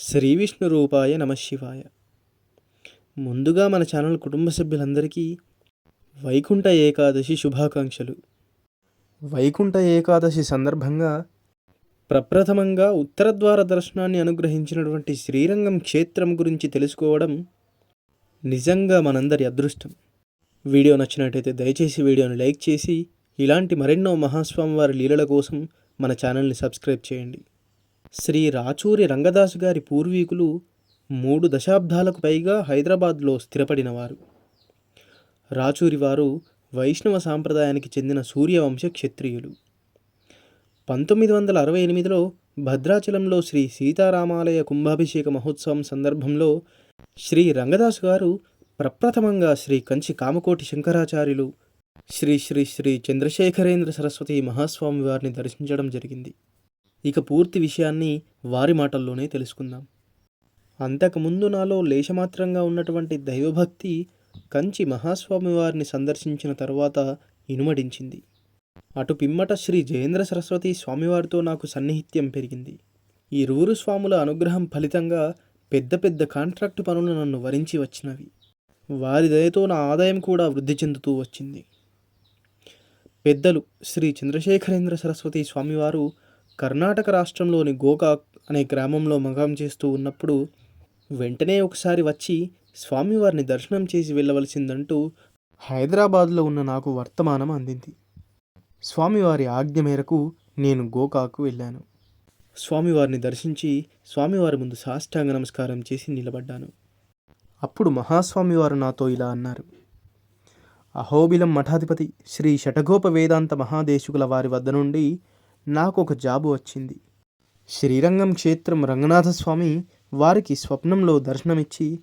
శ్రీ విష్ణు రూపాయ నమశివాయ ముందుగా మన ఛానల్ కుటుంబ సభ్యులందరికీ వైకుంఠ ఏకాదశి శుభాకాంక్షలు. వైకుంఠ ఏకాదశి సందర్భంగా ప్రప్రథమంగా ఉత్తర ద్వార దర్శనాన్ని అనుగ్రహించినటువంటి శ్రీరంగం క్షేత్రం గురించి తెలుసుకోవడం నిజంగా మనందరి అదృష్టం. వీడియో నచ్చినట్టయితే దయచేసి వీడియోని లైక్ చేసి ఇలాంటి మరెన్నో మహాస్వామివారి లీలల కోసం మన ఛానల్ని సబ్స్క్రైబ్ చేయండి. శ్రీ రాచూరి రంగదాసు గారి పూర్వీకులు మూడు దశాబ్దాలకు పైగా హైదరాబాద్లో స్థిరపడినవారు. రాచూరి వారు వైష్ణవ సాంప్రదాయానికి చెందిన సూర్యవంశ క్షత్రియులు. పంతొమ్మిది వందల అరవై ఎనిమిదిలో భద్రాచలంలో శ్రీ సీతారామాలయ కుంభాభిషేక మహోత్సవం సందర్భంలో శ్రీ రంగదాసు గారు ప్రప్రథమంగా శ్రీ కంచి కామకోటి శంకరాచార్యులు శ్రీ శ్రీ శ్రీ చంద్రశేఖరేంద్ర సరస్వతి మహాస్వామి వారిని దర్శించడం జరిగింది. ఇక పూర్తి విషయాన్ని వారి మాటల్లోనే తెలుసుకుందాం. అంతకుముందు నాలో లేశమాత్రంగా ఉన్నటువంటి దైవభక్తి కంచి మహాస్వామి వారిని సందర్శించిన తర్వాత ఇనుమడించింది. అటు పిమ్మట శ్రీ జయేంద్ర సరస్వతి స్వామివారితో నాకు సన్నిహిత్యం పెరిగింది. ఈ ఇరువురు స్వాముల అనుగ్రహం ఫలితంగా పెద్ద పెద్ద కాంట్రాక్టు పనులు నన్ను వరించి వచ్చినవి. వారి దయతో నా ఆదాయం కూడా వృద్ధి చెందుతూ వచ్చింది. పెద్దలు శ్రీ చంద్రశేఖరేంద్ర సరస్వతి స్వామివారు కర్ణాటక రాష్ట్రంలోని గోకాక్ అనే గ్రామంలో మకాం చేస్తూ ఉన్నప్పుడు వెంటనే ఒకసారి వచ్చి స్వామివారిని దర్శనం చేసి వెళ్ళవలసిందంటూ హైదరాబాద్లో ఉన్న నాకు వర్తమానం అందింది. స్వామివారి ఆజ్ఞ మేరకు నేను గోకాకు వెళ్ళాను. స్వామివారిని దర్శించి స్వామివారి ముందు సాష్టాంగ నమస్కారం చేసి నిలబడ్డాను. అప్పుడు మహాస్వామివారు నాతో ఇలా అన్నారు. అహోబిలం మఠాధిపతి శ్రీ షటగోప వేదాంత మహాదేశుకుల వారి వద్ద నుండి నాకు ఒక జాబు వచ్చింది. శ్రీరంగం క్షేత్రం రంగనాథస్వామి వారికి స్వప్నంలో దర్శనమిచ్చి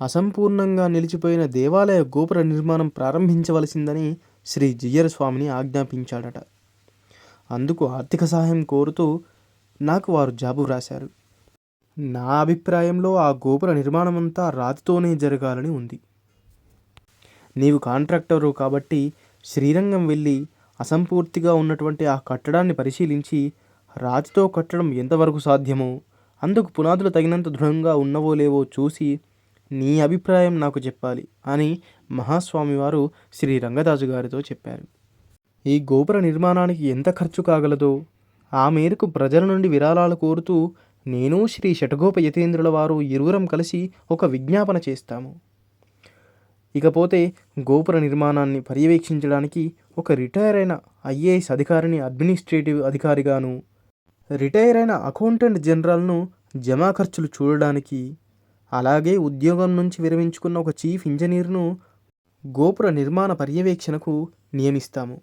అసంపూర్ణంగా నిలిచిపోయిన దేవాలయ గోపుర నిర్మాణం ప్రారంభించవలసిందని శ్రీ జియ్యర స్వామిని ఆజ్ఞాపించాడట. అందుకు ఆర్థిక సహాయం కోరుతూ నాకు వారు జాబు వ్రాశారు. నా అభిప్రాయంలో ఆ గోపుర నిర్మాణమంతా రాతితోనే జరగాలని ఉంది. నీవు కాంట్రాక్టరు కాబట్టి శ్రీరంగం వెళ్ళి అసంపూర్తిగా ఉన్నటువంటి ఆ కట్టడాన్ని పరిశీలించి రాతితో కట్టడం ఎంతవరకు సాధ్యమో అందుకు పునాదులు తగినంత దృఢంగా ఉన్నవో లేవో చూసి నీ అభిప్రాయం నాకు చెప్పాలి అని మహాస్వామి వారు శ్రీ రంగదాసు గారితో చెప్పారు. ఈ గోపుర నిర్మాణానికి ఎంత ఖర్చు కాగలదో ఆ మేరకు ప్రజల నుండి విరాళాలు కోరుతూ నేను శ్రీ షటగోప యతీంద్రుల వారు ఇరువురం కలిసి ఒక విజ్ఞాపన చేస్తాము. ఇకపోతే గోపుర నిర్మాణాన్ని పర్యవేక్షించడానికి ఒక రిటైర్ అయిన ఐఏఎస్ అధికారిని అడ్మినిస్ట్రేటివ్ అధికారిగాను రిటైర్ అయిన అకౌంటెంట్ జనరల్ను జమా ఖర్చులు చూడడానికి అలాగే ఉద్యోగం నుంచి విరమించుకున్న ఒక చీఫ్ ఇంజనీర్ను గోపుర నిర్మాణ పర్యవేక్షణకు నియమిస్తాము.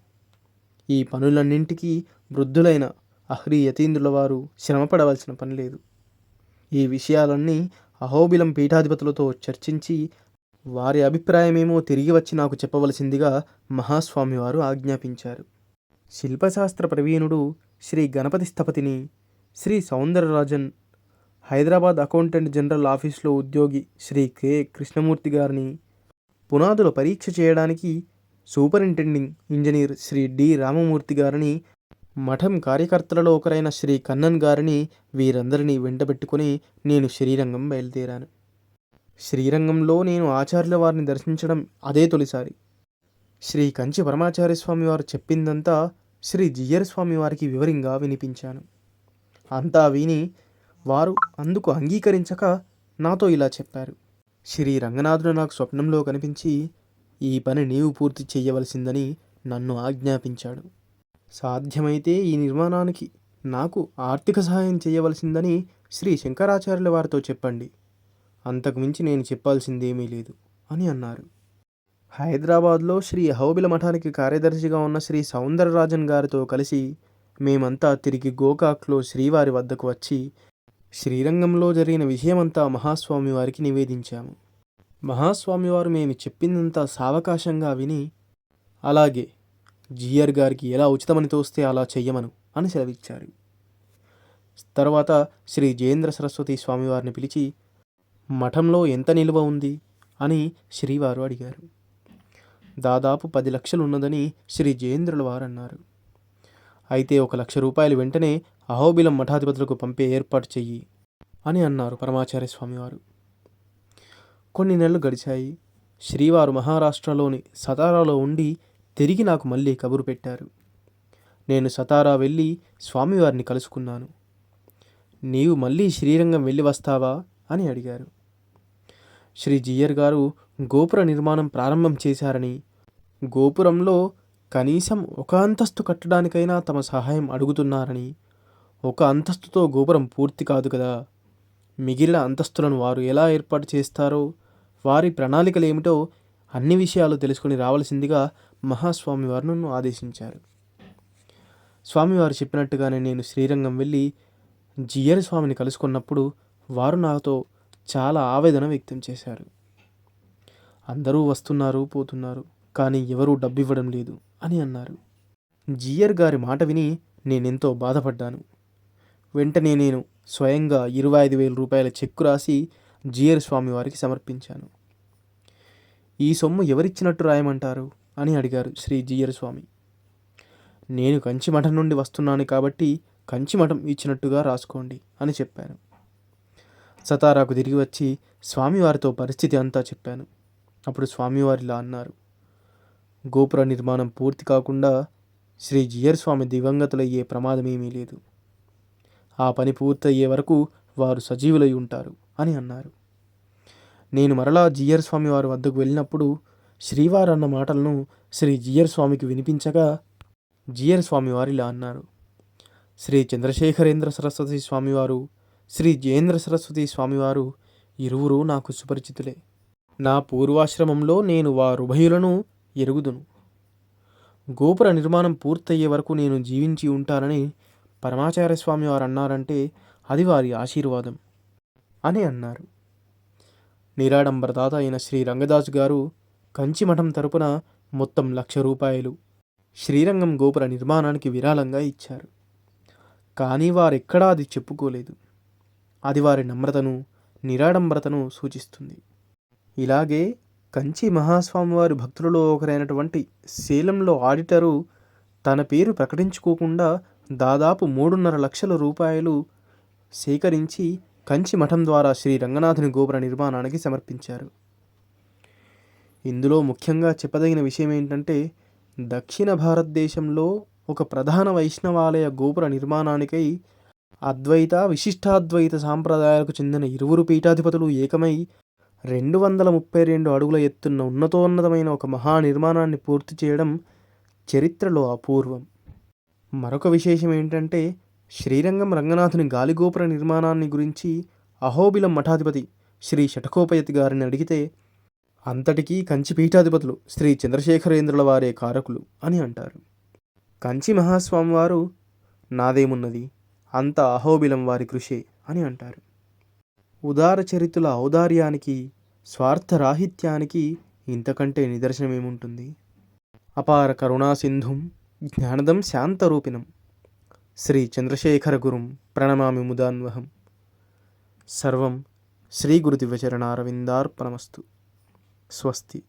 ఈ పనులన్నింటికీ వృద్ధులైన అహ్రి యతీంద్రుల వారు శ్రమపడవలసిన పని లేదు. ఈ విషయాలన్నీ అహోబిలం పీఠాధిపతులతో చర్చించి వారి అభిప్రాయమేమో తిరిగి వచ్చి నాకు చెప్పవలసిందిగా మహాస్వామి వారు ఆజ్ఞాపించారు. శిల్పశాస్త్ర ప్రవీణుడు శ్రీ గణపతి స్థపతిని శ్రీ సౌందరరాజన్ హైదరాబాద్ అకౌంటెంట్ జనరల్ ఆఫీస్లో ఉద్యోగి శ్రీ కె. కృష్ణమూర్తి గారిని పునాదుల పరీక్ష చేయడానికి superintending engineer Shri D. Ramamurthy గారిని మఠం కార్యకర్తలలో ఒకరైన శ్రీ కన్నన్ గారిని వీరందరినీ వెంటబెట్టుకుని నేను శ్రీరంగం బయలుదేరాను. శ్రీరంగంలో నేను ఆచార్యుల వారిని దర్శించడం అదే తొలిసారి. శ్రీ కంచి పరమాచార్య స్వామి వారు చెప్పిందంతా శ్రీ జియ్యర్ స్వామి వారికి వివరంగా వినిపించాను. అంతా విని వారు అందుకు అంగీకరించక నాతో ఇలా చెప్పారు. శ్రీ రంగనాథుడు నాకు స్వప్నంలో కనిపించి ఈ పని నీవు పూర్తి చేయవలసిందని నన్ను ఆజ్ఞాపించాడు. సాధ్యమైతే ఈ నిర్మాణానికి నాకు ఆర్థిక సహాయం చేయవలసిందని శ్రీ శంకరాచార్యుల వారితో చెప్పండి. అంతకుమించి నేను నేను చెప్పాల్సిందేమీ లేదు అని అన్నారు. హైదరాబాద్లో శ్రీ హౌబిల మఠానికి కార్యదర్శిగా ఉన్న శ్రీ సౌందరరాజన్ గారితో కలిసి మేమంతా తిరిగి గోకాక్లో శ్రీవారి వద్దకు వచ్చి శ్రీరంగంలో జరిగిన విషయమంతా మహాస్వామి వారికి నివేదించాము. మహాస్వామి వారు మేము చెప్పిందంతా సావకాశంగా విని అలాగే జిఆర్ గారికి ఎలా ఉచితమని తోస్తే అలా చెయ్యమను అని సెలవిచ్చారు. తర్వాత శ్రీ జయేంద్ర సరస్వతి స్వామివారిని పిలిచి మఠంలో ఎంత నిలువ ఉంది? అని శ్రీవారు అడిగారు. దాదాపు పది లక్షలు ఉన్నదని శ్రీ జయేంద్రుల వారు అన్నారు అయితే ఒక లక్ష రూపాయలు వెంటనే అహోబిలం మఠాధిపతులకు పంపే ఏర్పాటు చెయ్యి అని అన్నారు పరమాచార్య స్వామివారు కొన్ని నెలలు గడిచాయి. శ్రీవారు మహారాష్ట్రలోని సతారాలో ఉండి తిరిగి నాకు మళ్ళీ కబురు పెట్టారు. నేను సతారా వెళ్ళి స్వామివారిని కలుసుకున్నాను. నీవు మళ్ళీ శ్రీరంగం వెళ్ళి వస్తావా? అని అడిగారు. శ్రీ జియ్యర్ గారు గోపుర నిర్మాణం ప్రారంభం చేశారని. గోపురంలో కనీసం ఒక అంతస్తు కట్టడానికైనా తమ సహాయం అడుగుతున్నారని. ఒక అంతస్తుతో గోపురం పూర్తి కాదు కదా. మిగిలిన అంతస్తులను వారు ఎలా ఏర్పాటు చేస్తారో వారి ప్రణాళికలు ఏమిటో అన్ని విషయాలు తెలుసుకుని రావలసిందిగా మహాస్వామి వారు నన్ను ఆదేశించారు. స్వామివారు చెప్పినట్టుగానే నేను శ్రీరంగం వెళ్ళి జియర్ స్వామిని కలుసుకున్నప్పుడు వారు నాతో చాలా ఆవేదన వ్యక్తం చేశారు. అందరూ వస్తున్నారు పోతున్నారు కానీ ఎవరూ డబ్బు ఇవ్వడం లేదు అని అన్నారు. జియర్ గారి మాట విని నేనెంతో బాధపడ్డాను. వెంటనే నేను స్వయంగా ఇరవై ఐదు వేల రూపాయల చెక్కు రాసి జియర్ స్వామి వారికి సమర్పించాను. ఈ సొమ్ము ఎవరిచ్చినట్టు రాయమంటారు? అని అడిగారు శ్రీ జియర్ స్వామి. నేను కంచిమఠం నుండి వస్తున్నాను కాబట్టి కంచిమఠం ఇచ్చినట్టుగా రాసుకోండి అని చెప్పాను. సతారాకు తిరిగి వచ్చి స్వామివారితో పరిస్థితి అంతా చెప్పాను. అప్పుడు స్వామివారిలా అన్నారు. గోపుర నిర్మాణం పూర్తి కాకుండా శ్రీ జియర్ స్వామి దివంగతులయ్యే ప్రమాదమేమీ లేదు. ఆ పని పూర్తయ్యే వరకు వారు సజీవులై ఉంటారు అని అన్నారు. నేను మరలా జియర్ స్వామి వారి వద్దకు వెళ్ళినప్పుడు శ్రీవారు అన్న మాటలను శ్రీ జియర్ స్వామికి వినిపించగా జియర్ స్వామివారు ఇలా అన్నారు. శ్రీ చంద్రశేఖరేంద్ర సరస్వతి స్వామివారు శ్రీ జయేంద్ర సరస్వతి స్వామివారు ఇరువురు నాకు సుపరిచితులే. నా పూర్వాశ్రమంలో నేను వారుభయులను ఎరుగుదును. గోపుర నిర్మాణం పూర్తయ్యే వరకు నేను జీవించి ఉంటానని పరమాచార్య స్వామి వారు అన్నారంటే అది వారి ఆశీర్వాదం అని అన్నారు. నిరాడంబరదాత అయిన శ్రీ రంగదాస్ గారు కంచిమఠం తరపున మొత్తం లక్ష రూపాయలు శ్రీరంగం గోపుర నిర్మాణానికి విరాళంగా ఇచ్చారు. కానీ వారెక్కడా అది చెప్పుకోలేదు. అది వారి నమ్రతను నిరాడంబరతను సూచిస్తుంది. ఇలాగే కంచి మహాస్వామివారి భక్తులలో ఒకరైనటువంటి సేలంలో ఆడిటరు తన పేరు ప్రకటించుకోకుండా దాదాపు మూడున్నర లక్షల రూపాయలు సేకరించి కంచి మఠం ద్వారా శ్రీ రంగనాథుని గోపుర నిర్మాణానికి సమర్పించారు. ఇందులో ముఖ్యంగా చెప్పదగిన విషయం ఏంటంటే దక్షిణ భారతదేశంలో ఒక ప్రధాన వైష్ణవాలయ గోపుర నిర్మాణానికై అద్వైత విశిష్టాద్వైత సాంప్రదాయాలకు చెందిన ఇరువురు పీఠాధిపతులు ఏకమై రెండు వందల ముప్పై రెండు అడుగుల ఎత్తున్న ఉన్నతోన్నతమైన ఒక మహా నిర్మాణాన్ని పూర్తి చేయడం చరిత్రలో అపూర్వం. మరొక విశేషం ఏంటంటే శ్రీరంగం రంగనాథుని గాలిగోపుర నిర్మాణాన్ని గురించి అహోబిలం మఠాధిపతి శ్రీ షటకోపయతి గారిని అడిగితే అంతటికీ కంచి పీఠాధిపతులు శ్రీ చంద్రశేఖరేంద్రుల వారే కారకులు అని అంటారు. కంచి మహాస్వామి వారు నాదేమున్నది? అంత అహోబిలం వారి కృషే అని అంటారు. ఉదార చరితుల ఔదార్యానికి స్వార్థరాహిత్యానికి ఇంతకంటే నిదర్శనమేముంటుంది? అపార కరుణాసింధుం జ్ఞానదం శాంతరూపిణం. శ్రీ చంద్రశేఖర గురుం ప్రణమామి ముదాన్వహం. సర్వం శ్రీ గురుదివ్యచరణారవిందార్పణమస్తు. స్వస్తి.